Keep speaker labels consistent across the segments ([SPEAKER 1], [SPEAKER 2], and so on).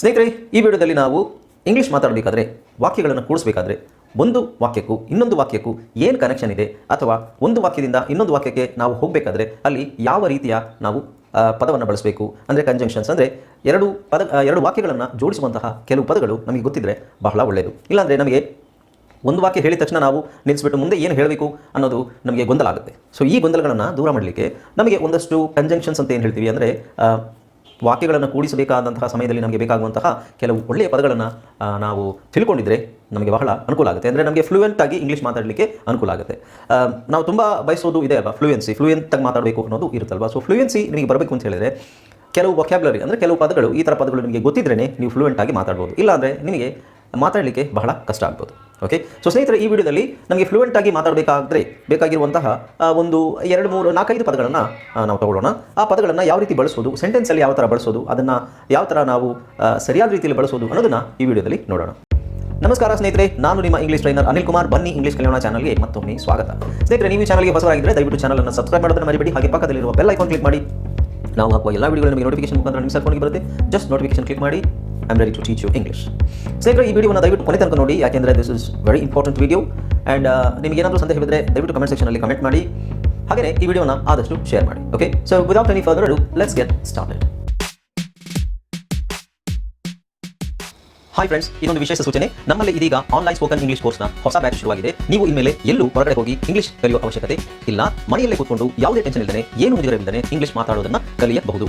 [SPEAKER 1] ಸ್ನೇಹಿತರೆ, ಈ ವಿಡಿಯೋದಲ್ಲಿ ನಾವು ಇಂಗ್ಲೀಷ್ ಮಾತಾಡಬೇಕಾದ್ರೆ ವಾಕ್ಯಗಳನ್ನು ಕೂಡಿಸಬೇಕಾದ್ರೆ ಒಂದು ವಾಕ್ಯಕ್ಕೂ ಇನ್ನೊಂದು ವಾಕ್ಯಕ್ಕೂ ಏನು ಕನೆಕ್ಷನ್ ಇದೆ ಅಥವಾ ಒಂದು ವಾಕ್ಯದಿಂದ ಇನ್ನೊಂದು ವಾಕ್ಯಕ್ಕೆ ನಾವು ಹೋಗಬೇಕಾದ್ರೆ ಅಲ್ಲಿ ಯಾವ ರೀತಿಯ ನಾವು ಪದವನ್ನು ಬಳಸಬೇಕು, ಅಂದರೆ ಕಂಜಂಕ್ಷನ್ಸ್ ಅಂದರೆ ಎರಡು ಪದ ಎರಡು ವಾಕ್ಯಗಳನ್ನು ಜೋಡಿಸುವಂತಹ ಕೆಲವು ಪದಗಳು ನಮಗೆ ಗೊತ್ತಿದ್ದರೆ ಬಹಳ ಒಳ್ಳೆಯದು ಇಲ್ಲಾಂದರೆ ನಮಗೆ ಒಂದು ವಾಕ್ಯ ಹೇಳಿದ ತಕ್ಷಣ ನಾವು ನಿಲ್ಲಿಸ್ಬಿಟ್ಟು ಮುಂದೆ ಏನು ಹೇಳಬೇಕು ಅನ್ನೋದು ನಮಗೆ ಗೊಂದಲ ಆಗುತ್ತೆ. ಸೊ ಈ ಗೊಂದಲಗಳನ್ನು ದೂರ ಮಾಡಲಿಕ್ಕೆ ನಮಗೆ ಒಂದಷ್ಟು ಕಂಜಂಕ್ಷನ್ಸ್ ಅಂತ ಏನು ಹೇಳ್ತೀವಿ ಅಂದರೆ ವಾಕ್ಯಗಳನ್ನು ಕೂಡಿಸಬೇಕಾದಂತಹ ಸಮಯದಲ್ಲಿ ನಮಗೆ ಬೇಕಾಗುವಂತಹ ಕೆಲವು ಒಳ್ಳೆಯ ಪದಗಳನ್ನು ನಾವು ತಿಳ್ಕೊಂಡಿದ್ರೆ ನಮಗೆ ಬಹಳ ಅನುಕೂಲ ಆಗುತ್ತೆ. ಅಂದರೆ ನಮಗೆ ಫ್ಲೂಯೆಂಟ್ ಆಗಿ ಇಂಗ್ಲೀಷ್ ಮಾತಾಡಲಿಕ್ಕೆ ಅನುಕೂಲ ಆಗುತ್ತೆ. ನಾವು ತುಂಬ ಬಯಸೋದು ಇದೆ ಅಲ್ವಾ? ಫ್ಲೂಯೆನ್ಸಿ ಫ್ಲೂಯೆಂಟ್ ಆಗಿ ಮಾತಾಡಬೇಕು ಅನ್ನೋದು ಇರುತ್ತಲ್ವ? ಸೊ ಫ್ಲೂಯೆನ್ಸಿ ನಿಮಗೆ ಬರಬೇಕು ಅಂತ ಹೇಳಿದರೆ ಕೆಲವು ವೊಕ್ಯಾಬ್ಲರಿ ಅಂದರೆ ಕೆಲವು ಪದಗಳು ಈ ಥರ ಪದಗಳು ನಿಮಗೆ ಗೊತ್ತಿದ್ರೇ ನೀವು ಫ್ಲೂಯೆಂಟ್ ಆಗಿ ಮಾತಾಡ್ಬೋದು. ಇಲ್ಲಾಂದರೆ ನಿಮಗೆ ಮಾತಾಡಲಿಕ್ಕೆ ಬಹಳ ಕಷ್ಟ ಆಗ್ಬೋದು. ಓಕೆ ಸೊ ಸ್ನೇಹಿತರೆ, ಈ ವಿಡಿಯೋದಲ್ಲಿ ನಮಗೆ ಫ್ಲೂಯೆಂಟ್ ಆಗಿ ಮಾತಾಡಬೇಕಾದ್ರೆ ಬೇಕಾಗಿರುವಂತಹ ಒಂದು ಎರಡು, ಮೂರು, ನಾಲ್ಕೈದು ಪದಗಳನ್ನು ನಾವು ತಗೊಳ್ಳೋಣ. ಆ ಪದಗಳನ್ನು ಯಾವ ರೀತಿ ಬಳಸೋದು ಸೆಂಟೆನ್ಸಲ್ಲಿ ಯಾವ ಥರ ಬಳಸೋದು, ಅದನ್ನು ಯಾವ ಥರ ನಾವು ಸರಿಯಾದ ರೀತಿಯಲ್ಲಿ ಬಳಸೋದು ಅನ್ನೋದನ್ನು ಈ ವಿಡಿಯೋದಲ್ಲಿ ನೋಡೋಣ. ನಮಸ್ಕಾರ ಸ್ನೇಹಿತರೆ, ನಾನು ನಿಮ್ಮ ಇಂಗ್ಲಿಷ್ ಟ್ರೈನರ್ ಅನಿಲ್ ಕುಮಾರ್. ಬನ್ನಿ ಇಂಗ್ಲಿಷ್ ಕಲಿಯೋಣ ಚಾನಲ್ಗೆ ಮತ್ತೊಮ್ಮೆ ಸ್ವಾಗತ. ಸ್ನೇಹಿತರೆ, ನೀವು ಚಾನಲ್ಗೆ ಹೊಸವಾಗಿದ್ದರೆ ದಯವಿಟ್ಟು ಚಾನಲನ್ನು ಸಬ್ಸ್ಕ್ರೈಬ್ ಮಾಡೋದನ್ನು ಮರಿಬೇಡಿ. ಹಾಗೆ ಪಕ್ಕದಲ್ಲಿರುವ ಬೆಲ್ ಐಕಾನ್ ಕ್ಲಿಕ್ ಮಾಡಿ. ನಾವು ಹಾಕುವ ಎಲ್ಲ ವಿಡಿಯೋಗಳು ನಿಮಗೆ ನೋಟಿಫಿಕೇಶನ್ ಮುಖಾಂತರ ನಿಮ್ಮ ಫೋನ್ಗೆ ಬರುತ್ತೆ. ಜಸ್ಟ್ ನೋಟಿಫಿಕೇಶನ್ ಕ್ಲಿಕ್ ಮಾಡಿ. I am ready to teach you English ಸ್ನೇಹಿತರೆ, ಈ ವಿಡಿಯೋನ ದಯವಿಟ್ಟು ಕೊನೆ ತನಕ ನೋಡಿ, ಯಾಕೆಂದರೆ this is very important video and ನಿಮಗೆ ಏನಾದರೂ ಸಂದೇಹ ಇದ್ದರೆ ದಯವಿಟ್ಟು ಕಮೆಂಟ್ ಸೆಕ್ಷನಲ್ಲಿ ಕಮೆಂಟ್ ಮಾಡಿ. ಹಾಗೆಯೇ ಈ ವಿಡಿಯೋನ ಆದಷ್ಟು ಶೇರ್ ಮಾಡಿ okay so without any further let's get started hi friends ಇದೊಂದು ವಿಶೇಷ ಸೂಚನೆ. ನಮ್ಮಲ್ಲಿ ಇದೀಗ ಆನ್ಲೈನ್ ಸ್ಪೋಕನ್ ಇಂಗ್ಲಿಷ್ ಕೋರ್ಸ್ನ ಹೊಸ ಬ್ಯಾಚ್ ಶುರುವಾಗಿದೆ. ನೀವು ಇನ್ಮೇಲೆ ಎಲ್ಲೂ ಹೊರಗಡೆ ಹೋಗಿ ಇಂಗ್ಲಿಷ್ ಕಲಿಯುವ ಅವಶ್ಯಕತೆ ಇಲ್ಲ. ಮನೆಯಲ್ಲೇ ಕೂತ್ಕೊಂಡು ಯಾವುದೇ ಟೆನ್ಷನ್ ಇಲ್ಲದೆ ಏನು ಮುಗಿದಿರಲಿಲ್ಲದೆ ಇಂಗ್ಲಿಷ್ ಮಾತಾಡೋದನ್ನ ಕಲಿಯಬಹುದು.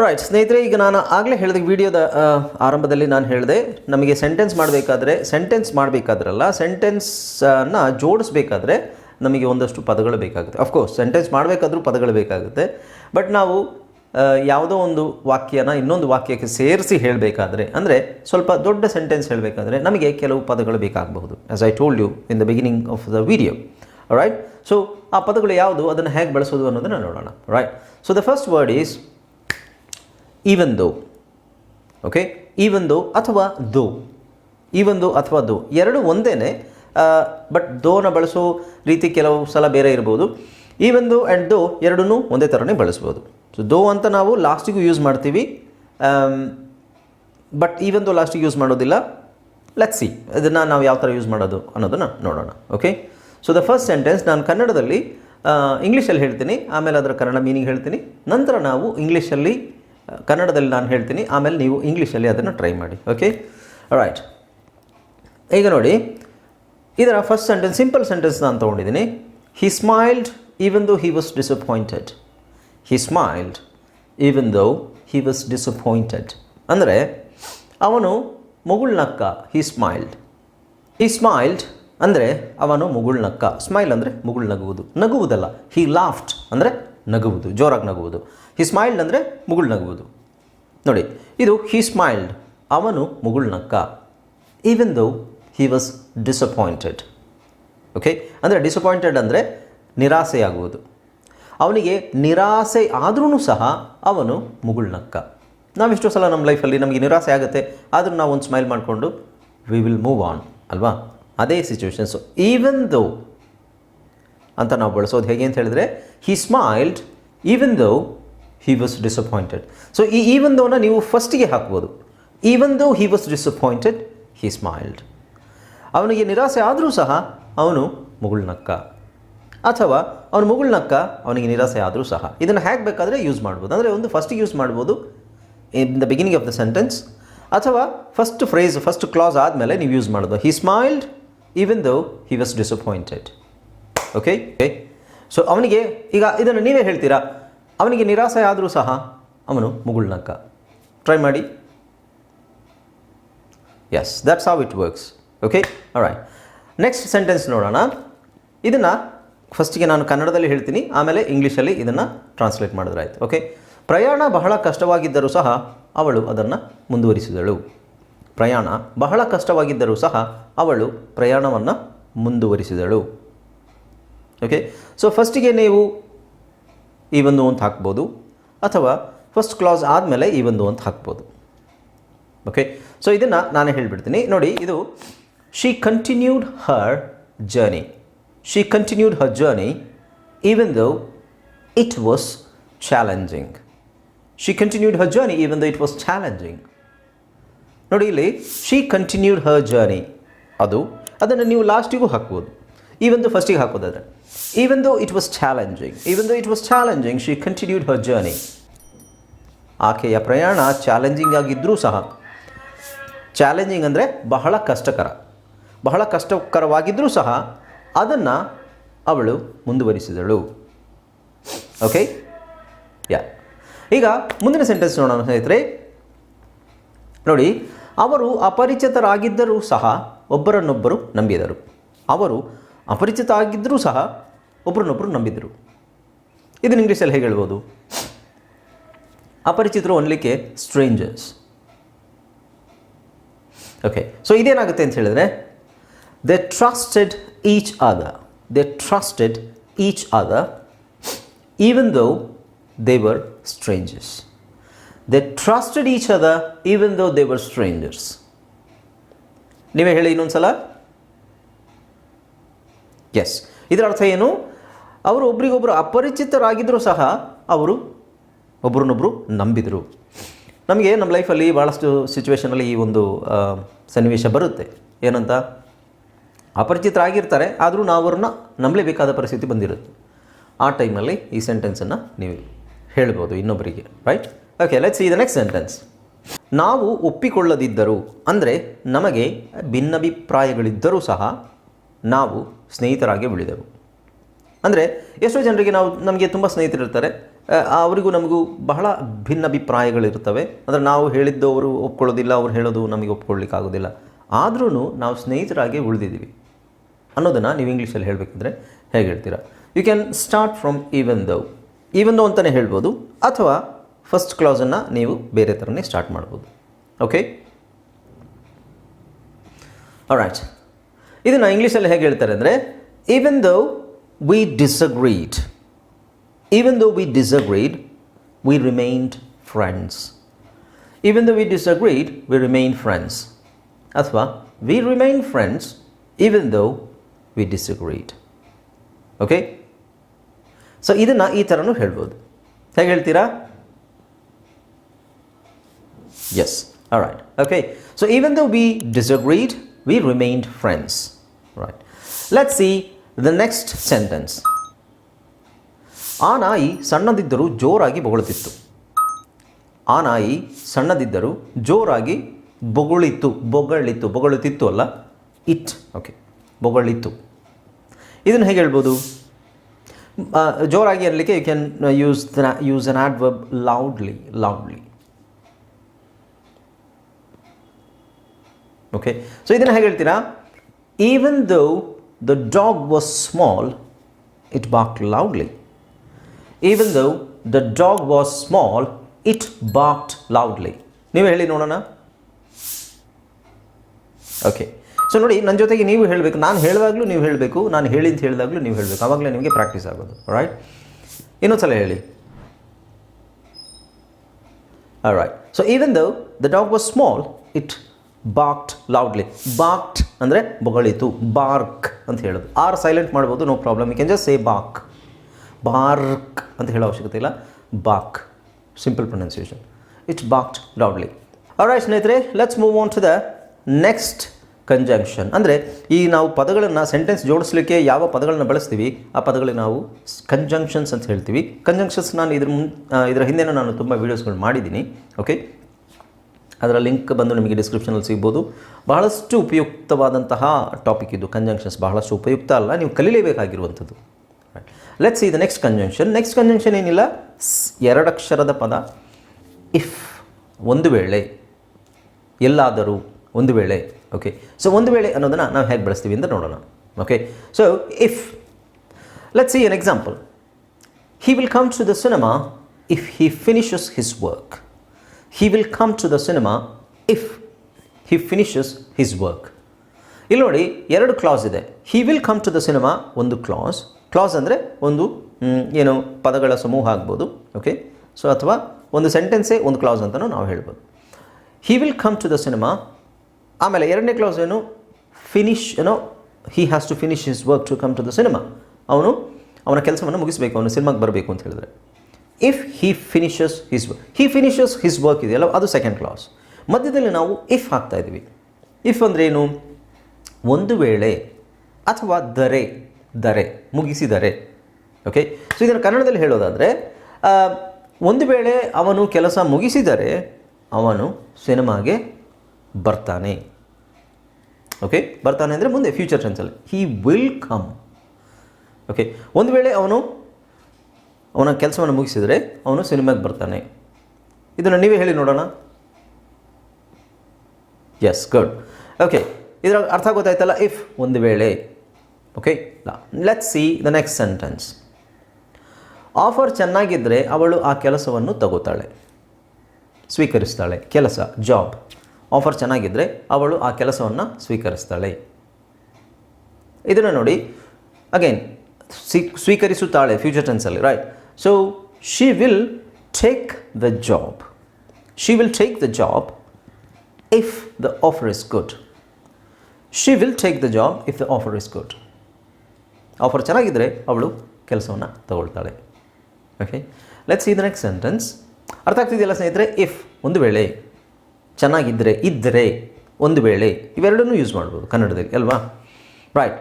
[SPEAKER 1] ರೈಟ್ ಸ್ನೇಹಿತರೆ, ಈಗ ನಾನು ಆಗಲೇ ಹೇಳಿದ ವಿಡಿಯೋದ ಆರಂಭದಲ್ಲಿ ನಾನು ಹೇಳಿದೆ, ನಮಗೆ ಸೆಂಟೆನ್ಸ್ ಮಾಡಬೇಕಾದ್ರೆ ಸೆಂಟೆನ್ಸ್ ಮಾಡಬೇಕಾದ್ರಲ್ಲ ಸೆಂಟೆನ್ಸನ್ನು ಜೋಡಿಸ್ಬೇಕಾದ್ರೆ ನಮಗೆ ಒಂದಷ್ಟು ಪದಗಳು ಬೇಕಾಗುತ್ತೆ. ಅಫ್ಕೋರ್ಸ್ ಸೆಂಟೆನ್ಸ್ ಮಾಡಬೇಕಾದ್ರೂ ಪದಗಳು ಬೇಕಾಗುತ್ತೆ. ಬಟ್ ನಾವು ಯಾವುದೋ ಒಂದು ವಾಕ್ಯನ ಇನ್ನೊಂದು ವಾಕ್ಯಕ್ಕೆ ಸೇರಿಸಿ ಹೇಳಬೇಕಾದ್ರೆ, ಅಂದರೆ ಸ್ವಲ್ಪ ದೊಡ್ಡ ಸೆಂಟೆನ್ಸ್ ಹೇಳಬೇಕಾದ್ರೆ ನಮಗೆ ಕೆಲವು ಪದಗಳು ಬೇಕಾಗಬಹುದು as I told you in the beginning of the video right so ಆ ಪದಗಳು ಯಾವುದು, ಅದನ್ನು ಹೇಗೆ ಬಳಸೋದು ಅನ್ನೋದನ್ನು ನೋಡೋಣ. Right so the first word is even though okay even though ಅಥವಾ ದೋ ಈವನ್ ದೋ ಅಥವಾ ದೋ ಎರಡು ಒಂದೇ ಬಟ್ ದೋನ ಬಳಸೋ ರೀತಿ ಕೆಲವು ಸಲ ಬೇರೆ ಇರ್ಬೋದು. ಈವನ್ ದೋ ಆ್ಯಂಡ್ ದೋ ಎರಡನ್ನೂ ಒಂದೇ ಥರನೇ ಬಳಸ್ಬೋದು. ಸೊ ದೋ ಅಂತ ನಾವು ಲಾಸ್ಟಿಗೂ ಯೂಸ್ ಮಾಡ್ತೀವಿ. ಬಟ್ ಈವನ್ ದೋ ಲಾಸ್ಟಿಗೆ ಯೂಸ್ ಮಾಡೋದಿಲ್ಲ. ಲೆಟ್ ಸಿ ಇದನ್ನು ನಾವು ಯಾವ ಥರ ಯೂಸ್ ಮಾಡೋದು ಅನ್ನೋದನ್ನು ನೋಡೋಣ. Okay so the first sentence ನಾನು ಕನ್ನಡದಲ್ಲಿ ಇಂಗ್ಲೀಷಲ್ಲಿ ಹೇಳ್ತೀನಿ. ಆಮೇಲೆ ಅದರ ಕನ್ನಡ ಮೀನಿಂಗ್ ಹೇಳ್ತೀನಿ. ನಂತರ ನಾವು ಇಂಗ್ಲೀಷಲ್ಲಿ ಕನ್ನಡದಲ್ಲಿ ನಾನು ಹೇಳ್ತೀನಿ, ಆಮೇಲೆ ನೀವು ಇಂಗ್ಲೀಷಲ್ಲಿ ಅದನ್ನು ಟ್ರೈ ಮಾಡಿ ಓಕೆ ರೈಟ್ ಈಗ ನೋಡಿ, ಇದರ ಫಸ್ಟ್ ಸೆಂಟೆನ್ಸ್ ಸಿಂಪಲ್ ಸೆಂಟೆನ್ಸ್ ನಾನು ತೊಗೊಂಡಿದ್ದೀನಿ. He smiled even though he was disappointed he smiled even though he was disappointed ಅಂದರೆ, ಅವನು ಮುಗುಳ್ನಕ್ಕ ಹಿ ಸ್ಮೈಲ್ಡ್ ಹಿ ಸ್ಮೈಲ್ಡ್ ಅಂದರೆ, ಅವನು ಮುಗುಳ್ನಕ್ಕ. ಸ್ಮೈಲ್ ಅಂದರೆ ಮುಗುಳ್ ನಗುವುದು ನಗುವುದಲ್ಲ. ಹಿ ಲಾಫ್ಟ್ ಅಂದರೆ ನಗುವುದು, ಜೋರಾಗಿ ನಗುವುದು. ಹಿ ಸ್ಮೈಲ್ಡ್ ಅಂದರೆ ಮುಗುಳ್ ನಗುವುದು ನೋಡಿ, ಇದು ಹಿ ಸ್ಮೈಲ್ಡ್ ಅವನು ಮುಗುಳ್ನಕ್ಕ even though he was disappointed okay ಅಂದರೆ ಡಿಸಪಾಯಿಂಟೆಡ್ ಅಂದರೆ ನಿರಾಸೆಯಾಗುವುದು. ಅವನಿಗೆ ನಿರಾಸೆ ಆದ್ರೂ ಸಹ ಅವನು ಮುಗುಳ್ನಕ್ಕ ನಾವೆಷ್ಟೋ ಸಲ ನಮ್ಮ ಲೈಫಲ್ಲಿ ನಮಗೆ ನಿರಾಸೆ ಆಗುತ್ತೆ, ಆದರೂ ನಾವು ಒಂದು ಸ್ಮೈಲ್ ಮಾಡಿಕೊಂಡು ವಿ ವಿಲ್ ಮೂವ್ ಆನ್ ಅಲ್ವಾ? ಅದೇ ಸಿಚುವೇಶನ್ಸು ಈವನ್ ದೋ ಅಂತ ನಾವು ಬಳಸೋದು ಹೇಗೆ ಅಂತ ಹೇಳಿದ್ರೆ he smiled even though he was disappointed so ಈ ಈವನ್ ದೋನ ನೀವು ಫಸ್ಟಿಗೆ ಹಾಕ್ಬೋದು even though he was disappointed he smiled ಅವನಿಗೆ ನಿರಾಸೆ ಆದರೂ ಸಹ ಅವನು ಮುಗುಳ್ನಕ್ಕ ಅಥವಾ ಅವನು ಮುಗುಳ್ನಕ್ಕ ಅವನಿಗೆ ನಿರಾಸೆ ಆದರೂ ಸಹ. ಇದನ್ನು ಹೇಗೆ ಬೇಕಾದರೆ ಯೂಸ್ ಮಾಡ್ಬೋದು. ಅಂದರೆ ಒಂದು ಫಸ್ಟಿಗೆ ಯೂಸ್ ಮಾಡ್ಬೋದು in the beginning of the sentence ಅಥವಾ ಫಸ್ಟ್ ಫ್ರೇಸ್ ಫಸ್ಟ್ ಕ್ಲಾಸ್ ಆದಮೇಲೆ ನೀವು ಯೂಸ್ ಮಾಡೋದು he smiled even though he was disappointed okay okay so ಅವನಿಗೆ ಈಗ ಇದನ್ನು ನೀವೇ ಹೇಳ್ತೀರಾ? ಅವನಿಗೆ ನಿರಾಸೆ ಆದರೂ ಸಹ ಅವನು ಮುಗುಳ್ನಕ್ಕ. ಟ್ರೈ ಮಾಡಿ. Yes that's how it works okay right next sentence ನೋಡೋಣ. ಇದನ್ನು ಫಸ್ಟಿಗೆ ನಾನು ಕನ್ನಡದಲ್ಲಿ ಹೇಳ್ತೀನಿ, ಆಮೇಲೆ ಇಂಗ್ಲೀಷಲ್ಲಿ ಇದನ್ನು ಟ್ರಾನ್ಸ್ಲೇಟ್ ಮಾಡಿದ್ರಾಯ್ತು. ಓಕೆ ಪ್ರಯಾಣ ಬಹಳ ಕಷ್ಟವಾಗಿದ್ದರೂ ಸಹ ಅವಳು ಅದನ್ನು ಮುಂದುವರಿಸಿದಳು. ಪ್ರಯಾಣ ಬಹಳ ಕಷ್ಟವಾಗಿದ್ದರೂ ಸಹ ಅವಳು ಪ್ರಯಾಣವನ್ನು ಮುಂದುವರಿಸಿದಳು. ಓಕೆ ಸೊ ಫಸ್ಟಿಗೆ ನೀವು ಈ ಒಂದು ಅಂತ ಹಾಕ್ಬೋದು. ಅಥವಾ ಫಸ್ಟ್ ಕ್ಲಾಸ್ ಆದಮೇಲೆ ಈ ಒಂದು ಅಂತ ಹಾಕ್ಬೋದು. ಓಕೆ ಸೊ ಇದನ್ನು ನಾನೇ ಹೇಳಿಬಿಡ್ತೀನಿ. ನೋಡಿ, ಇದು she continued her journey she continued her journey even though it was challenging she continued her journey even though it was challenging ನೋಡಿ, ಇಲ್ಲಿ ಶಿ ಕಂಟಿನ್ಯೂಡ್ ಹರ್ ಜರ್ನಿ ಅದು, ಅದನ್ನು ನೀವು ಲಾಸ್ಟಿಗೂ ಹಾಕ್ಬೋದು. ಈವನ್ ಫಸ್ಟಿಗೆ ಹಾಕೋದಾದ್ರೆ even though it was challenging even though it was challenging she continued her journey ಆಕೆಯ ಪ್ರಯಾಣ challenging ಆಗಿದ್ದರೂ ಸಹ ಚಾಲೆಂಜಿಂಗ್ ಅಂದರೆ ಬಹಳ ಕಷ್ಟಕರ, ಬಹಳ ಕಷ್ಟಕರವಾಗಿದ್ದರೂ ಸಹ ಅದನ್ನು ಅವಳು ಮುಂದುವರಿಸಿದಳು. ಓಕೆ ಯಾ ಈಗ ಮುಂದಿನ ಸೆಂಟೆನ್ಸ್ ನೋಡೋಣ ಸ್ನೇಹಿತರೆ. ನೋಡಿ, ಅವರು ಅಪರಿಚಿತರಾಗಿದ್ದರೂ ಸಹ ಒಬ್ಬರನ್ನೊಬ್ಬರು ನಂಬಿದರು. ಅವರು ಅಪರಿಚಿತ ಆಗಿದ್ದರೂ ಸಹ ಒಬ್ಬರನ್ನೊಬ್ಬರು ನಂಬಿದರು. ಇದನ್ನು ಇಂಗ್ಲೀಷಲ್ಲಿ ಹೇಗೆ ಹೇಳ್ಬೋದು? ಅಪರಿಚಿತರು ಅನ್ಲಿಕ್ಕೆ ಸ್ಟ್ರೇಂಜರ್ಸ್ ಓಕೆ ಸೊ ಇದೇನಾಗುತ್ತೆ ಅಂತ ಹೇಳಿದ್ರೆ they trusted each other they trusted each other even though they were strangers they trusted each other even though they were strangers ನೀವೇ ಹೇಳಿ ಇನ್ನೊಂದು ಸಲ ಎಸ್ ಇದರ ಅರ್ಥ ಏನು? ಅವರು ಒಬ್ರಿಗೊಬ್ಬರು ಅಪರಿಚಿತರಾಗಿದ್ದರೂ ಸಹ ಅವರು ಒಬ್ರನ್ನೊಬ್ಬರು ನಂಬಿದರು. ನಮಗೆ ನಮ್ಮ ಲೈಫಲ್ಲಿ ಭಾಳಷ್ಟು ಸಿಚುವೇಷನಲ್ಲಿ ಈ ಒಂದು ಸನ್ನಿವೇಶ ಬರುತ್ತೆ. ಏನಂತ? ಅಪರಿಚಿತರಾಗಿರ್ತಾರೆ, ಆದರೂ ನಾವು ಅವ್ರನ್ನ ನಂಬಲೇಬೇಕಾದ ಪರಿಸ್ಥಿತಿ ಬಂದಿರುತ್ತೆ. ಆ ಟೈಮಲ್ಲಿ ಈ ಸೆಂಟೆನ್ಸನ್ನು ನೀವು ಹೇಳ್ಬೋದು ಇನ್ನೊಬ್ಬರಿಗೆ right okay let's see the next sentence ನಾವು ಒಪ್ಪಿಕೊಳ್ಳದಿದ್ದರು, ಅಂದರೆ ನಮಗೆ ಭಿನ್ನಾಭಿಪ್ರಾಯಗಳಿದ್ದರೂ ಸಹ ನಾವು ಸ್ನೇಹಿತರಾಗಿ ಉಳಿದೆವು ಅಂದರೆ ಎಷ್ಟೋ ಜನರಿಗೆ ನಾವು ನಮಗೆ ತುಂಬ ಸ್ನೇಹಿತರಿರ್ತಾರೆ ಅವರಿಗೂ ನಮಗೂ ಬಹಳ ಭಿನ್ನಾಭಿಪ್ರಾಯಗಳಿರ್ತವೆ. ಅಂದರೆ ನಾವು ಹೇಳಿದ್ದು ಅವರು ಒಪ್ಕೊಳ್ಳೋದಿಲ್ಲ, ಅವ್ರು ಹೇಳೋದು ನಮಗೆ ಒಪ್ಕೊಳ್ಳಿಕ್ಕಾಗೋದಿಲ್ಲ. ಆದ್ರೂ ನಾವು ಸ್ನೇಹಿತರಾಗಿ ಉಳಿದಿದ್ದೀವಿ. ಅನ್ನೋದನ್ನು ನೀವು ಇಂಗ್ಲೀಷಲ್ಲಿ ಹೇಳಬೇಕಂದ್ರೆ ಹೇಗೆ ಹೇಳ್ತೀರಾ? You can start from even though even though ಅಂತಲೇ ಹೇಳ್ಬೋದು. ಅಥವಾ ಫಸ್ಟ್ ಕ್ಲಾಸನ್ನು ನೀವು ಬೇರೆ ಥರನೇ ಸ್ಟಾರ್ಟ್ ಮಾಡ್ಬೋದು. ಓಕೆ ರೈಟ್ ಇದನ್ನು ಇಂಗ್ಲೀಷಲ್ಲಿ ಹೇಗೆ ಹೇಳ್ತಾರೆ ಅಂದರೆ even though we disagreed even though we disagreed we remained friends even though we disagreed we remain friends ಅಥವಾ we remain friends even though we disagreed okay so ಇದನ್ನು ಈ ಥರನೂ ಹೇಳ್ಬೋದು. ಹೇಗೆ ಹೇಳ್ತೀರಾ? Yes, all right. Okay, so even though we disagreed, we remained friends. Right. Let's see the next sentence. ಆ ನಾಯಿ ಸಣ್ಣದಿದ್ದರೂ ಜೋರಾಗಿ ಬೊಗಳುತ್ತಿತ್ತು ಆ ನಾಯಿ ಸಣ್ಣದಿದ್ದರೂ ಜೋರಾಗಿ ಬೊಗಳಿತ್ತು ಬೊಗಳಿತ್ತು, ಬೊಗಳುತ್ತಿತ್ತು ಅಲ್ಲ ಇಟ್ ಓಕೆ ಬೊಗಳಿತ್ತು ಇದನ್ನು ಹೇಗೆ ಹೇಳ್ಬೋದು ಜೋರಾಗಿ ಅನ್ನಲಿಕ್ಕೆ you can use use an add verb loudly loudly okay so ಇದನ್ನು ಹೇಗೆ ಹೇಳ್ತೀರಾ? Even though the dog was small it bark loudly even though the dog was small it barked loudly ನೀವು ಹೇಳಿ ನೋಡೋಣ. ಓಕೆ ಸೊ ನೋಡಿ ನನ್ನ ಜೊತೆಗೆ ನೀವು ಹೇಳಬೇಕು. ನಾನು ಹೇಳುವಾಗಲೂ ನೀವು ಹೇಳಬೇಕು. ನಾನು ಹೇಳಿದ್ದು ಹೇಳಿದಾಗಲೂ ನೀವು ಹೇಳಬೇಕು. ಆವಾಗಲೇ ನಿಮಗೆ ಪ್ರಾಕ್ಟೀಸ್ ಆಗೋದು. ರೈಟ್ ಇನ್ನೊಂದ್ಸಲ ಹೇಳಿ. Right so even though the dog was small it barked loudly barked ಅಂದರೆ ಬೊಗಳಿತು. ಬಾರ್ಕ್ ಅಂತ ಹೇಳೋದು. ಆರ್ ಸೈಲೆಂಟ್ ಮಾಡ್ಬೋದು no problem you can just say bark. Bark ಅಂತ ಹೇಳೋ ಅವಶ್ಯಕತೆ ಇಲ್ಲ. Bark. Simple pronunciation it's barked loudly ಅವರ ಸ್ನೇಹಿತರೆ let's move on to the next conjunction ಅಂದರೆ ಈ ನಾವು ಪದಗಳನ್ನು ಸೆಂಟೆನ್ಸ್ ಜೋಡಿಸ್ಲಿಕ್ಕೆ ಯಾವ ಪದಗಳನ್ನ ಬಳಸ್ತೀವಿ, ಆ ಪದಗಳಿಗೆ ನಾವು ಕಂಜಂಕ್ಷನ್ಸ್ ಅಂತ ಹೇಳ್ತೀವಿ. ಕಂಜಂಕ್ಷನ್ಸ್ ನಾನು ಇದ್ರ ಮುನ್ ಇದರ ಹಿಂದೆನೂ ನಾನು ತುಂಬ ವೀಡಿಯೋಸ್ಗಳು ಮಾಡಿದ್ದೀನಿ. ಓಕೆ ಅದರ ಲಿಂಕ್ ಬಂದು ನಿಮಗೆ ಡಿಸ್ಕ್ರಿಪ್ಷನಲ್ಲಿ ಸಿಗ್ಬೋದು. ಬಹಳಷ್ಟು ಉಪಯುಕ್ತವಾದಂತಹ ಟಾಪಿಕ್ ಇದು. ಕಂಜಂಕ್ಷನ್ಸ್ ಬಹಳಷ್ಟು ಉಪಯುಕ್ತ ಅಲ್ಲ, ನೀವು ಕಲೀಲೇಬೇಕಾಗಿರುವಂಥದ್ದು. Let's see the next conjunction next conjunction ಏನಿಲ್ಲ? ಎರಡಕ್ಷರದ ಪದ. ಇಫ್ ಒಂದು ವೇಳೆ. ಎಲ್ಲಾದರೂ, ಒಂದು ವೇಳೆ. ಓಕೆ ಸೊ ಒಂದು ವೇಳೆ ಅನ್ನೋದನ್ನು ನಾವು ಹೇಗೆ ಬಳಸ್ತೀವಿ ಅಂತ ನೋಡೋಣ. Okay so if let's see an example he will come to the cinema if he finishes his work. He will come to the cinema if he finishes his work. ಇಲ್ಲಿ ನೋಡಿ ಎರಡು ಕ್ಲಾಸ್ ಇದೆ. He will come to the cinema ಒಂದು clause clause ಅಂದರೆ ಒಂದು ಏನು ಪದಗಳ ಸಮೂಹ ಆಗ್ಬೋದು. ಓಕೆ ಸೊ ಅಥವಾ ಒಂದು ಸೆಂಟೆನ್ಸೇ ಒಂದು ಕ್ಲಾಸ್ ಅಂತಲೂ ನಾವು ಹೇಳ್ಬೋದು. He will come to the cinema ಆಮೇಲೆ ಎರಡನೇ ಕ್ಲಾಸ್ ಏನು? ಫಿನಿಶ್ ಏನೋ he has to finish his work to come to the cinema ಅವನು ಅವನ ಕೆಲಸವನ್ನು ಮುಗಿಸಬೇಕು. ಅವನು ಸಿನಿಮಾಗೆ ಬರಬೇಕು ಅಂತ ಹೇಳಿದ್ರೆ. If he finishes his he finishes his work ಇದೆಯಲ್ಲ, ಅದು ಸೆಕೆಂಡ್ ಕ್ಲಾಸ್ ಮಧ್ಯದಲ್ಲಿ ನಾವು ಇಫ್ ಹಾಕ್ತಾ ಇದ್ವಿ ಇಫ್ ಅಂದರೆ ಏನು? ಒಂದು ವೇಳೆ ಅಥವಾ ದರೆ ದರೆ, ಮುಗಿಸಿದರೆ. ಓಕೆ ಸೊ ಇದನ್ನು ಕನ್ನಡದಲ್ಲಿ ಹೇಳೋದಾದರೆ ಒಂದು ವೇಳೆ ಅವನು ಕೆಲಸ ಮುಗಿಸಿದರೆ ಅವನು ಸಿನಿಮಾಗೆ ಬರ್ತಾನೆ. ಓಕೆ ಬರ್ತಾನೆ ಅಂದರೆ ಮುಂದೆ ಫ್ಯೂಚರ್ ಟೆನ್ಸಲ್ಲಿ ಹಿ ವಿಲ್ ಕಮ್ ಓಕೆ ಒಂದು ವೇಳೆ ಅವನು ಅವನ ಕೆಲಸವನ್ನು ಮುಗಿಸಿದರೆ ಅವನು ಸಿನಿಮಾಗೆ ಬರ್ತಾನೆ. ಇದನ್ನು ನೀವೇ ಹೇಳಿ ನೋಡೋಣ. ಎಸ್ ಗುಡ್ ಓಕೆ ಇದರ ಅರ್ಥ ಗೊತ್ತಾಯ್ತಲ್ಲ? ಇಫ್ ಒಂದು ವೇಳೆ okay let see the next sentence offer ಚೆನ್ನಾಗಿದ್ದರೆ ಅವಳು ಆ ಕೆಲಸವನ್ನು ತಗೋತಾಳೆ. ಸ್ವೀಕರಿಸ್ತಾಳೆ. ಕೆಲಸ ಜಾಬ್ ಆಫರ್ ಚೆನ್ನಾಗಿದ್ದರೆ ಅವಳು ಆ ಕೆಲಸವನ್ನು ಸ್ವೀಕರಿಸ್ತಾಳೆ. ಇದನ್ನು ನೋಡಿ ಅಗೈನ್ ಸ್ವೀಕರಿಸುತ್ತಾಳೆ future ಟೆನ್ಸಲ್ಲಿ right so she will take the job she will take the job if the offer is good. She will take the job if the offer is good offer ಚೆನ್ನಾಗಿದ್ದರೆ ಅವಳು ಕೆಲಸವನ್ನು ತಗೊಳ್ತಾಳೆ. ಓಕೆ ಲೆಟ್ಸ್ ಈ the next sentence ಅರ್ಥ ಆಗ್ತಿದೆಯಲ್ಲ ಸ್ನೇಹಿತರೆ? If ಒಂದು ವೇಳೆ ಚೆನ್ನಾಗಿದ್ದರೆ ಇದ್ದರೆ ಒಂದು ವೇಳೆ ಇವೆರಡನ್ನೂ ಯೂಸ್ ಮಾಡ್ಬೋದು ಕನ್ನಡದಲ್ಲಿ, ಅಲ್ವಾ? ರೈಟ್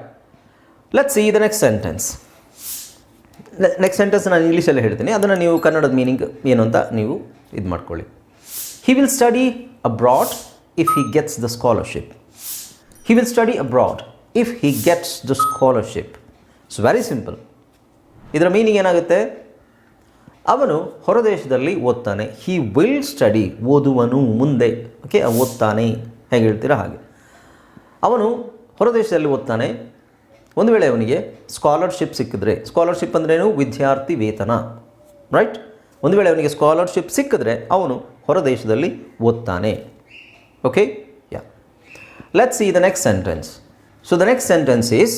[SPEAKER 1] ಲೆಟ್ಸ್ ಈ the next sentence next sentence ನಾನು ಇಂಗ್ಲೀಷಲ್ಲಿ ಹೇಳ್ತೀನಿ. ಅದನ್ನು ನೀವು ಕನ್ನಡದ ಮೀನಿಂಗ್ ಏನು ಅಂತ ನೀವು ಇದು ಮಾಡ್ಕೊಳ್ಳಿ. He will study abroad if he gets the scholarship he will study abroad if he gets the scholarship it's very simple ಇದರ ಮೀನಿಂಗ್ ಏನಾಗುತ್ತೆ? ಅವನು ಹೊರದೇಶದಲ್ಲಿ ಓದ್ತಾನೆ. ಹಿ ವಿಲ್ ಸ್ಟಡಿ ಓದುವನು ಮುಂದೆ. ಓಕೆ ಓದ್ತಾನೆ. ಹೇಗೆ ಹೇಳ್ತೀರಾ ಹಾಗೆ. ಅವನು ಹೊರದೇಶದಲ್ಲಿ ಓದ್ತಾನೆ. ಒಂದು ವೇಳೆ ಅವನಿಗೆ ಸ್ಕಾಲರ್ಶಿಪ್ ಸಿಕ್ಕಿದ್ರೆ ಸ್ಕಾಲರ್ಶಿಪ್ ಅಂದ್ರೇನು ವಿದ್ಯಾರ್ಥಿ ವೇತನ ರೈಟ್ ಒಂದು ವೇಳೆ ಅವನಿಗೆ ಸ್ಕಾಲರ್ಶಿಪ್ ಸಿಕ್ಕಿದ್ರೆ ಅವನು ಹೊರದೇಶದಲ್ಲಿ ಓದ್ತಾನೆ. Okay yeah let's see the next sentence so the next sentence is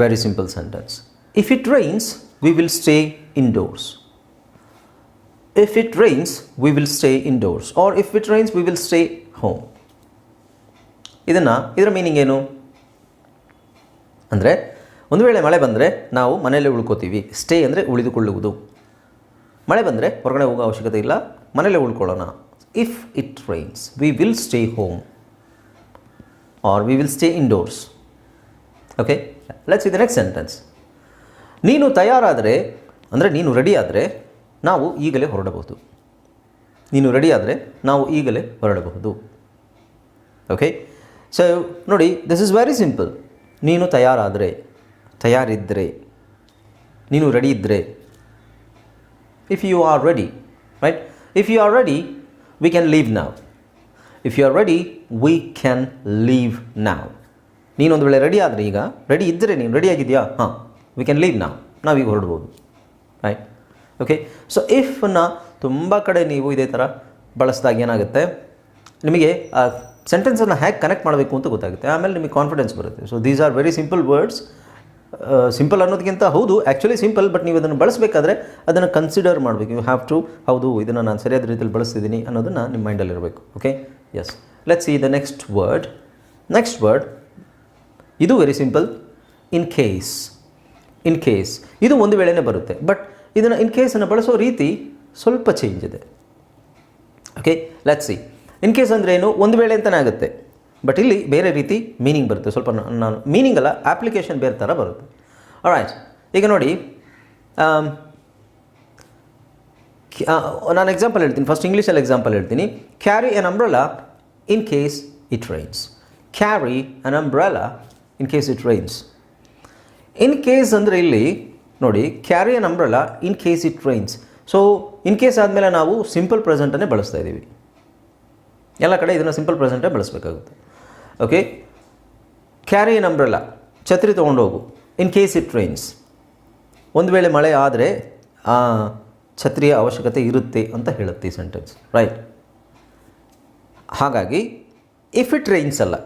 [SPEAKER 1] very simple sentence if it rains we will stay indoors. If it rains we will stay indoors. Or if it rains we will stay home ಇದನ್ನು, ಇದರ meaning ಏನು? ಅಂದರೆ ಒಂದು ವೇಳೆ ಮಳೆ ಬಂದರೆ ನಾವು ಮನೆಯಲ್ಲೇ ಉಳ್ಕೋತೀವಿ. ಸ್ಟೇ ಅಂದರೆ ಉಳಿದುಕೊಳ್ಳುವುದು. ಮಳೆ ಬಂದರೆ ಹೊರಗಡೆ ಹೋಗೋ ಅವಶ್ಯಕತೆ ಇಲ್ಲ, ಮನೆಯಲ್ಲೇ ಉಳ್ಕೊಳ್ಳೋಣ. If it rains we will stay home or we will stay indoors okay let's the next sentence ನೀನು ತಯಾರಾದರೆ, ಅಂದರೆ ನೀನು ರೆಡಿ ಆದರೆ ನಾವು ಈಗಲೇ ಹೊರಡಬಹುದು. ನೀನು ರೆಡಿ ಆದರೆ ನಾವು ಈಗಲೇ ಹೊರಡಬಹುದು. ಓಕೆ ಸೊ ನೋಡಿ ದಿಸ್ ಇಸ್ ವೆರಿ ಸಿಂಪಲ್ ನೀನು ತಯಾರಾದರೆ ತಯಾರಿದ್ದರೆ ನೀನು ರೆಡಿ ಇದ್ದರೆ if you are ready right if you are ready we can leave now if you are ready we can leave now ನೀನೊಂದು ವೇಳೆ ರೆಡಿ ಆದರೆ ಈಗ ರೆಡಿ ಇದ್ದರೆ ನೀನು ರೆಡಿ ಆಗಿದೆಯಾ? ಹಾಂ ವಿ ಕ್ಯಾನ್ ಲೀವ್ ನಾವ್ ನಾವೀಗ ಹೊರಡ್ಬೋದು ರೈಟ್ ಓಕೆ ಸೊ ಇಫ್ನ ತುಂಬ ಕಡೆ ನೀವು ಇದೇ ಥರ ಬಳಸಿದಾಗ ಏನಾಗುತ್ತೆ? ನಿಮಗೆ ಸೆಂಟೆನ್ಸನ್ನು ಹ್ಯಾಕ್ ಕನೆಕ್ಟ್ ಮಾಡಬೇಕು ಅಂತ ಗೊತ್ತಾಗುತ್ತೆ. ಆಮೇಲೆ ನಿಮಗೆ ಕಾನ್ಫಿಡೆನ್ಸ್ ಬರುತ್ತೆ. So these are very simple words simple ಅನ್ನೋದಕ್ಕಿಂತ ಹೌದು ಆ್ಯಕ್ಚುಲಿ ಸಿಂಪಲ್ ಬಟ್ ನೀವು ಅದನ್ನು ಬಳಸಬೇಕಾದ್ರೆ ಅದನ್ನು ಕನ್ಸಿಡರ್ ಮಾಡಬೇಕು. ಯು ಹ್ಯಾವ್ ಟು ಹೌದು, ಇದನ್ನು ನಾನು ಸರಿಯಾದ ರೀತಿಯಲ್ಲಿ ಬಳಸ್ತಿದ್ದೀನಿ ಅನ್ನೋದನ್ನು ನಿಮ್ಮ ಮೈಂಡಲ್ಲಿರಬೇಕು okay yes let's see the next word next word ಇದು very simple in case in case ಇದು ಒಂದು ವೇಳೆನೇ ಬರುತ್ತೆ. ಬಟ್ ಇದನ್ನು ಇನ್ ಕೇಸನ್ನು ಬಳಸೋ ರೀತಿ ಸ್ವಲ್ಪ ಚೇಂಜ್ ಇದೆ. Okay let's see in case ಅಂದರೆ ಏನು? ಒಂದು ವೇಳೆ ಅಂತಲೇ ಆಗುತ್ತೆ. ಬಟ್ ಇಲ್ಲಿ ಬೇರೆ ರೀತಿ ಮೀನಿಂಗ್ ಬರುತ್ತೆ. ಸ್ವಲ್ಪ ನಾನು ಮೀನಿಂಗ್ ಅಲ್ಲ ಆಪ್ಲಿಕೇಶನ್ ಬೇರೆ ಥರ ಬರುತ್ತೆ. ಆಯ್ತು ಈಗ ನೋಡಿ ನಾನು ಎಕ್ಸಾಂಪಲ್ ಹೇಳ್ತೀನಿ. ಫಸ್ಟ್ ಇಂಗ್ಲೀಷಲ್ಲಿ ಎಕ್ಸಾಂಪಲ್ ಹೇಳ್ತೀನಿ. Carry an umbrella in case it rains carry an umbrella in case it rains in case ಅಂದರೆ ಇಲ್ಲಿ, ನೋಡಿ carry an umbrella in case it rains so in case ಆದಮೇಲೆ ನಾವು ಸಿಂಪಲ್ ಪ್ರೆಸೆಂಟನ್ನೇ ಬಳಸ್ತಾ ಇದ್ದೀವಿ ಎಲ್ಲ ಕಡೆ ಇದನ್ನು ಸಿಂಪಲ್ ಪ್ರೆಸೆಂಟೇ ಬಳಸಬೇಕಾಗುತ್ತೆ. ಓಕೆ ಕ್ಯಾರಿ ಅನ್ ಅಂಬ್ರೆಲ್ಲ ಛತ್ರಿ ತೊಗೊಂಡೋಗು ಇನ್ ಕೇಸ್ ಇಟ್ ರೈನ್ಸ್ ಒಂದು ವೇಳೆ ಮಳೆ ಆದರೆ ಛತ್ರಿಯ ಅವಶ್ಯಕತೆ ಇರುತ್ತೆ ಅಂತ ಹೇಳುತ್ತೆ ಈ ಸೆಂಟೆನ್ಸ್ ರೈಟ್ ಹಾಗಾಗಿ ಇಫ್ ಇಟ್ ರೈನ್ಸ್ ಅಲ್ಲ.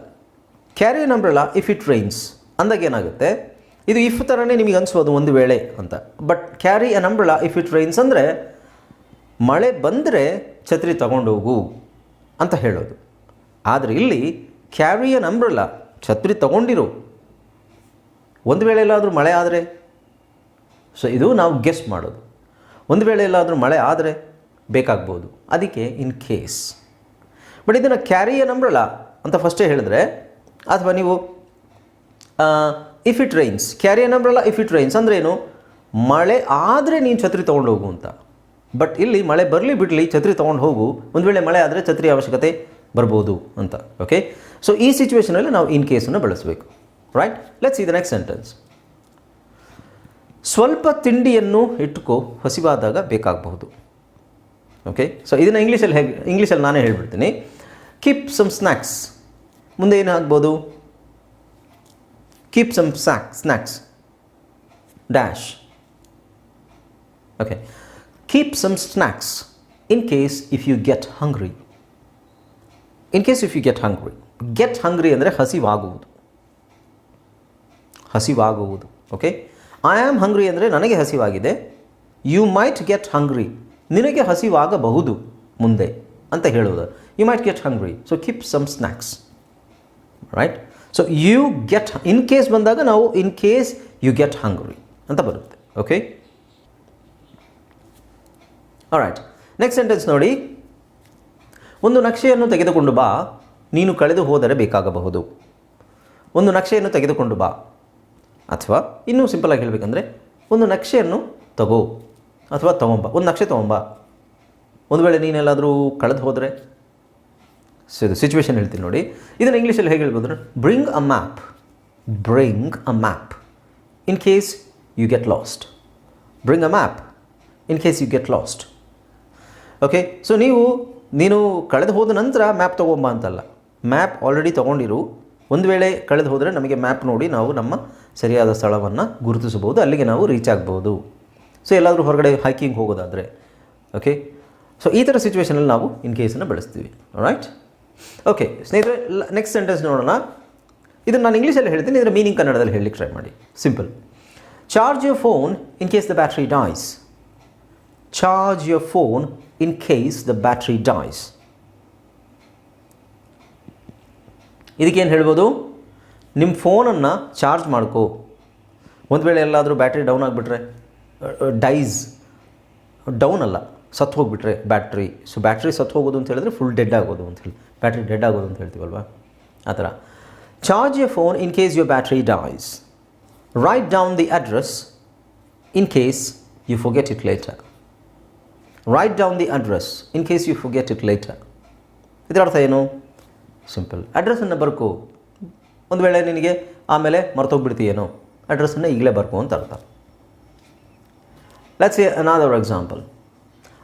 [SPEAKER 1] Carry an umbrella if it rains ಅಂದಾಗ ಏನಾಗುತ್ತೆ? ಇದು ಇಫ್ ಥರನೇ ನಿಮಗೆ ಅನಿಸ್ಬೋದು ಒಂದು ವೇಳೆ ಅಂತ. But carry an umbrella if it rains ಅಂದರೆ, ಮಳೆ ಬಂದರೆ ಛತ್ರಿ ತಗೊಂಡೋಗು ಅಂತ ಹೇಳೋದು. ಆದರೆ ಇಲ್ಲಿ ಕ್ಯಾರಿ ಎನ್ ಅಂಬ್ರಲ್ಲ ಛತ್ರಿ ತಗೊಂಡಿರು. ಒಂದು ವೇಳೆ ಎಲ್ಲಾದರೂ ಮಳೆ ಆದರೆ? ಸೊ ಇದು ನಾವು ಗೆಸ್ ಮಾಡೋದು. ಒಂದು ವೇಳೆ ಎಲ್ಲಾದರೂ ಮಳೆ ಆದರೆ ಬೇಕಾಗ್ಬೋದು. ಅದಕ್ಕೆ ಇನ್ ಕೇಸ್ ಬಟ್ ಇದನ್ನು ಕ್ಯಾರಿಯ ಅಂಬ್ರಲ್ಲ ಅಂತ ಫಸ್ಟೇ ಹೇಳಿದ್ರೆ, ಅಥವಾ ನೀವು if it rains carry a umbrella if it rains ಅಂದ್ರೆ ಏನು ಮಳೆ ಆದರೆ ನೀನು ಛತ್ರಿ ತೊಗೊಂಡು ಹೋಗು ಅಂತ. ಬಟ್ ಇಲ್ಲಿ ಮಳೆ ಬರಲಿ ಬಿಡಲಿ ಛತ್ರಿ ತೊಗೊಂಡು ಹೋಗು. ಒಂದು ವೇಳೆ ಮಳೆ ಆದರೆ ಛತ್ರಿ ಅವಶ್ಯಕತೆ ಬರ್ಬೋದು ಅಂತ. ಓಕೆ ಸೊ ಈ ಸಿಚುವೇಷನಲ್ಲಿ ನಾವು ಇನ್ ಕೇಸನ್ನು ಬಳಸಬೇಕು. Right let's see the next sentence ಸ್ವಲ್ಪ ತಿಂಡಿಯನ್ನು ಇಟ್ಕೋ, ಹಸಿವಾದಾಗ ಬೇಕಾಗಬಹುದು. ಓಕೆ ಸೊ ಇದನ್ನು ಇಂಗ್ಲೀಷಲ್ಲಿ ಹೇಗೆ ಇಂಗ್ಲೀಷಲ್ಲಿ ನಾನೇ ಹೇಳ್ಬಿಡ್ತೀನಿ. ಕೀಪ್ ಸಮ್ ಸ್ನ್ಯಾಕ್ಸ್ ಮುಂದೆ ಏನಾಗ್ಬೋದು keep some snack snacks dash okay keep some snacks in case if you get hungry in case if you get hungry get hungry ಅಂದರೆ ಹಸಿವಾಗುವುದು. ಹಸಿವಾಗುವುದು ಓಕೆ ಐ ಆಮ್ ಹಂಗ್ರಿ ಅಂದರೆ ನನಗೆ ಹಸಿವಾಗಿದೆ. ಯು ಮೈಟ್ ಗೆಟ್ ಹಂಗ್ರಿ ನಿನಗೆ ಹಸಿವಾಗಬಹುದು ಮುಂದೆ ಅಂತ ಹೇಳೋದು you might get hungry so keep some snacks right so you get in case ಬಂದಾಗ ನಾವು in case you get hungry ಅಂತ ಬರುತ್ತೆ ಓಕೆ ರೈಟ್ ನೆಕ್ಸ್ಟ್ ಸೆಂಟೆನ್ಸ್ ನೋಡಿ. ಒಂದು ನಕ್ಷೆಯನ್ನು ತೆಗೆದುಕೊಂಡು ಬಾ, ನೀನು ಕಳೆದು ಹೋದರೆ ಬೇಕಾಗಬಹುದು. ಒಂದು ನಕ್ಷೆಯನ್ನು ತೆಗೆದುಕೊಂಡು ಬಾ, ಅಥವಾ ಇನ್ನೂ ಸಿಂಪಲಾಗಿ ಹೇಳಬೇಕಂದ್ರೆ, ಒಂದು ನಕ್ಷೆಯನ್ನು ತಗೋ, ಅಥವಾ ತಗೊಂಬ, ಒಂದು ನಕ್ಷೆ ತಗೊಂಬ. ಒಂದು ವೇಳೆ ನೀನೆಲ್ಲಾದರೂ ಕಳೆದು ಹೋದರೆ ಇದು ಸಿಚುವೇಶನ್ ಹೇಳ್ತೀನಿ ನೋಡಿ. ಇದನ್ನು ಇಂಗ್ಲೀಷಲ್ಲಿ ಹೇಗೆ ಹೇಳ್ಬೋದು bring a map bring a map in case you get lost bring a map in case you get lost okay so ನೀವು, ನೀನು ಕಳೆದು ಹೋದ ನಂತರ ಮ್ಯಾಪ್ ತೊಗೊಂಬ ಅಂತಲ್ಲ. ಮ್ಯಾಪ್ ಆಲ್ರೆಡಿ ತೊಗೊಂಡಿರು. ಒಂದು ವೇಳೆ ಕಳೆದು ಹೋದರೆ ನಮಗೆ ಮ್ಯಾಪ್ ನೋಡಿ ನಾವು ನಮ್ಮ ಸರಿಯಾದ ಸ್ಥಳವನ್ನು ಗುರುತಿಸಬಹುದು, ಅಲ್ಲಿಗೆ ನಾವು ರೀಚ್ ಆಗ್ಬೋದು ಸೊ ಎಲ್ಲಾದರೂ ಹೊರಗಡೆ ಹೈಕಿಂಗ್ ಹೋಗೋದಾದರೆ. ಓಕೆ ಸೊ ಈ ಥರ ಸಿಚುವೇಷನಲ್ಲಿ ನಾವು ಇನ್ ಕೇಸನ್ನು ಬಳಸ್ತೀವಿ. ರೈಟ್ ಓಕೆ ಸ್ನೇಹಿತರೆ ನೆಕ್ಸ್ಟ್ ಸೆಂಟೆನ್ಸ್ ನೋಡೋಣ. ಇದನ್ನು ನಾನು ಇಂಗ್ಲೀಷಲ್ಲಿ ಹೇಳ್ತೀನಿ, ಇದರ ಮೀನಿಂಗ್ ಕನ್ನಡದಲ್ಲಿ ಹೇಳಿ ಟ್ರೈ ಮಾಡಿ. Simple charge your phone in case the battery dies charge your phone in case the battery dies ಇದಕ್ಕೇನು ಹೇಳ್ಬೋದು? ನಿಮ್ಮ ಫೋನನ್ನು ಚಾರ್ಜ್ ಮಾಡ್ಕೋ. ಒಂದು ವೇಳೆ ಎಲ್ಲಾದರೂ ಬ್ಯಾಟ್ರಿ ಡೌನ್ ಆಗಿಬಿಟ್ರೆ ಡೈಸ್ ಡೌನ್ ಅಲ್ಲ, ಸತ್ತು ಹೋಗಿಬಿಟ್ರೆ ಬ್ಯಾಟ್ರಿ ಸೊ ಬ್ಯಾಟ್ರಿ ಸತ್ತು ಹೋಗೋದು ಅಂತ ಹೇಳಿದ್ರೆ ಫುಲ್ ಡೆಡ್ ಆಗೋದು ಅಂತ ಹೇಳಿ. ಬ್ಯಾಟ್ರಿ ಡೆಡ್ ಆಗೋದು ಅಂತ ಹೇಳ್ತೀವಲ್ವಾ ಆ ಥರ. Charge your phone in case your battery dies write down the address in case you forget it later write down the address in case you forget it later ಇದರ ಅರ್ಥ ಏನು? ಸಿಂಪಲ್ ಅಡ್ರೆಸ್ಸನ್ನು ಬರ್ಕು. ಒಂದು ವೇಳೆ ನಿನಗೆ ಆಮೇಲೆ ಮರ್ತೋಗ್ಬಿಡ್ತೀಯೇನೋ ಅಡ್ರೆಸ್ಸನ್ನು ಈಗಲೇ ಬರ್ಕು ಅಂತ ಅರ್ಥ. Let's a another example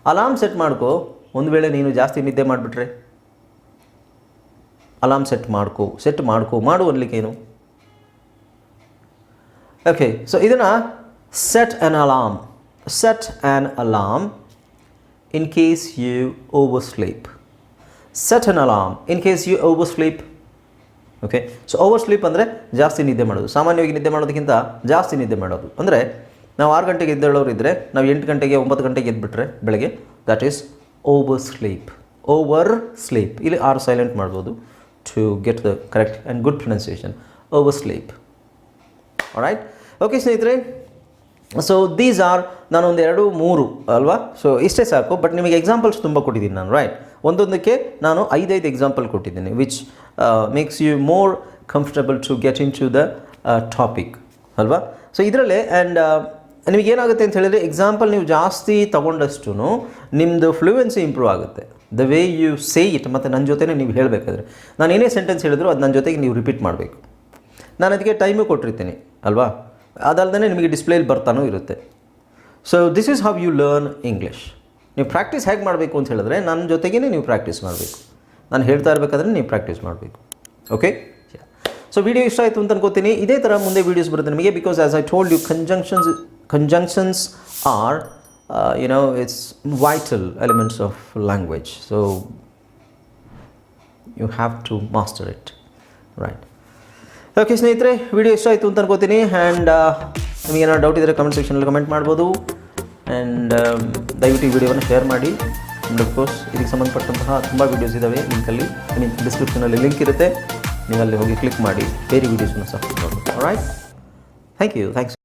[SPEAKER 1] alarm set ಮಾಡ್ಕೋ. ಒಂದು ವೇಳೆ ನೀನು ಜಾಸ್ತಿ ನಿದ್ದೆ ಮಾಡಿಬಿಟ್ರೆ. ಅಲಾರ್ಮ್ ಸೆಟ್ ಮಾಡ್ಕೋ. ಸೆಟ್ ಮಾಡ್ಕೊ. ಮಾಡು ಅನ್ಲಿಕ್ಕೇನು? ಓಕೆ ಸೊ ಇದನ್ನು set an alarm set an alarm in case you oversleep set an in you oversleep okay so oversleep ಅಂದರೆ ಜಾಸ್ತಿ ನಿದ್ದೆ ಮಾಡೋದು. ಸಾಮಾನ್ಯವಾಗಿ ನಿದ್ದೆ ಮಾಡೋದಕ್ಕಿಂತ ಜಾಸ್ತಿ ನಿದ್ದೆ ಮಾಡೋದು. ಅಂದರೆ ನಾವು ಆರು ಗಂಟೆಗೆ ಎದ್ದೇಳೋರು ಇದ್ದರೆ ನಾವು ಎಂಟು ಗಂಟೆಗೆ, ಒಂಬತ್ತು ಗಂಟೆಗೆ ಎದ್ಬಿಟ್ರೆ ಬೆಳಗ್ಗೆ that is over sleep over sleep ಇಲ್ಲಿ ಆರು ಸೈಲೆಂಟ್ ಮಾಡ್ಬೋದು to get the correct and good pronunciation oversleep right okay ಸ್ನೇಹಿತರೆ ಸೊ ದೀಸ್ ಆರ್ ನಾನೊಂದು ಎರಡು, ಮೂರು, ಅಲ್ವಾ? ಸೊ ಇಷ್ಟೇ ಸಾಕು. ಬಟ್ ನಿಮಗೆ ಎಕ್ಸಾಂಪಲ್ಸ್ ತುಂಬ ಕೊಟ್ಟಿದ್ದೀನಿ ನಾನು ರೈಟ್ ಒಂದೊಂದಕ್ಕೆ ನಾನು ಐದೈದು ಎಕ್ಸಾಂಪಲ್ ಕೊಟ್ಟಿದ್ದೀನಿ which makes you more comfortable to get into the topic ಅಲ್ವಾ? ಸೊ ಇದರಲ್ಲೇ ಆ್ಯಂಡ್ ನಿಮಗೇನಾಗುತ್ತೆ ಅಂತ ಹೇಳಿದರೆ ಎಕ್ಸಾಂಪಲ್ ನೀವು ಜಾಸ್ತಿ ತೊಗೊಂಡಷ್ಟು ನಿಮ್ಮದು ಫ್ಲೂಯೆನ್ಸಿ ಇಂಪ್ರೂವ್ ಆಗುತ್ತೆ. The way you say it ಮತ್ತು ನನ್ನ ಜೊತೆ ನೀವು ಹೇಳಬೇಕಾದ್ರೆ. ನಾನು ಏನೇ ಸೆಂಟೆನ್ಸ್ ಹೇಳಿದ್ರು ಅದು ನನ್ನ ಜೊತೆಗೆ ನೀವು ರಿಪೀಟ್ ಮಾಡಬೇಕು. ನಾನು ಅದಕ್ಕೆ ಟೈಮು ಕೊಟ್ಟಿರ್ತೀನಿ, ಅಲ್ವಾ? ಅದಲ್ಲದೆ ನಿಮಗೆ ಡಿಸ್ಪ್ಲೇಲಿ ಬರ್ತಾನೂ ಇರುತ್ತೆ. So this is how you learn English ನೀವು ಪ್ರಾಕ್ಟೀಸ್ ಹೇಗೆ ಮಾಡಬೇಕು ಅಂತ ಹೇಳಿದ್ರೆ ನನ್ನ ಜೊತೆಗೇ ನೀವು ಪ್ರಾಕ್ಟೀಸ್ ಮಾಡಬೇಕು. ನಾನು ಹೇಳ್ತಾ ಇರಬೇಕಾದ್ರೆ ನೀವು ಪ್ರಾಕ್ಟೀಸ್ ಮಾಡಬೇಕು. ಓಕೆ ಸೊ ವಿಡಿಯೋ ಇಷ್ಟ ಆಯಿತು ಅಂತ ಅನ್ಕೋತೀನಿ. ಇದೇ ಥರ ಮುಂದೆ ವೀಡಿಯೋಸ್ ಬರುತ್ತೆ ನಿಮಗೆ because as I told you conjunctions conjunctions are you know it's vital elements of language so you have to master it right okay ಸ್ನೇಹಿತರೆ ವಿಡಿಯೋ ಇಷ್ಟ ಆಯಿತು ಅಂತ ಅನ್ಕೋತೀನಿ. ಆ್ಯಂಡ್ ನಿಮಗೆ ಏನಾದ್ರು ಡೌಟ್ ಇದ್ದರೆ ಕಮೆಂಟ್ ಸೆಕ್ಷನಲ್ಲಿ ಕಮೆಂಟ್ ಮಾಡ್ಬೋದು. ಆ್ಯಂಡ್ ದಯವಿಟ್ಟು ಈ ವಿಡಿಯೋವನ್ನು ಶೇರ್ ಮಾಡಿ. ಆ್ಯಂಡ್ ಅಫ್ಕೋರ್ಸ್ ಇದಕ್ಕೆ ಸಂಬಂಧಪಟ್ಟಂತಹ ತುಂಬ ವೀಡಿಯೋಸ್ ಇದ್ದಾವೆ ಲಿಂಕಲ್ಲಿ ನಿಮ್ಮ ಡಿಸ್ಕ್ರಿಪ್ಷನಲ್ಲಿ ಲಿಂಕ್ ಇರುತ್ತೆ. ನೀವು ಅಲ್ಲಿ ಹೋಗಿ ಕ್ಲಿಕ್ ಮಾಡಿ. ಬೇರೆ ವೀಡಿಯೋಸನ್ನು ಸಹ ನೋಡ್ಬೋದು. Right thank you thanks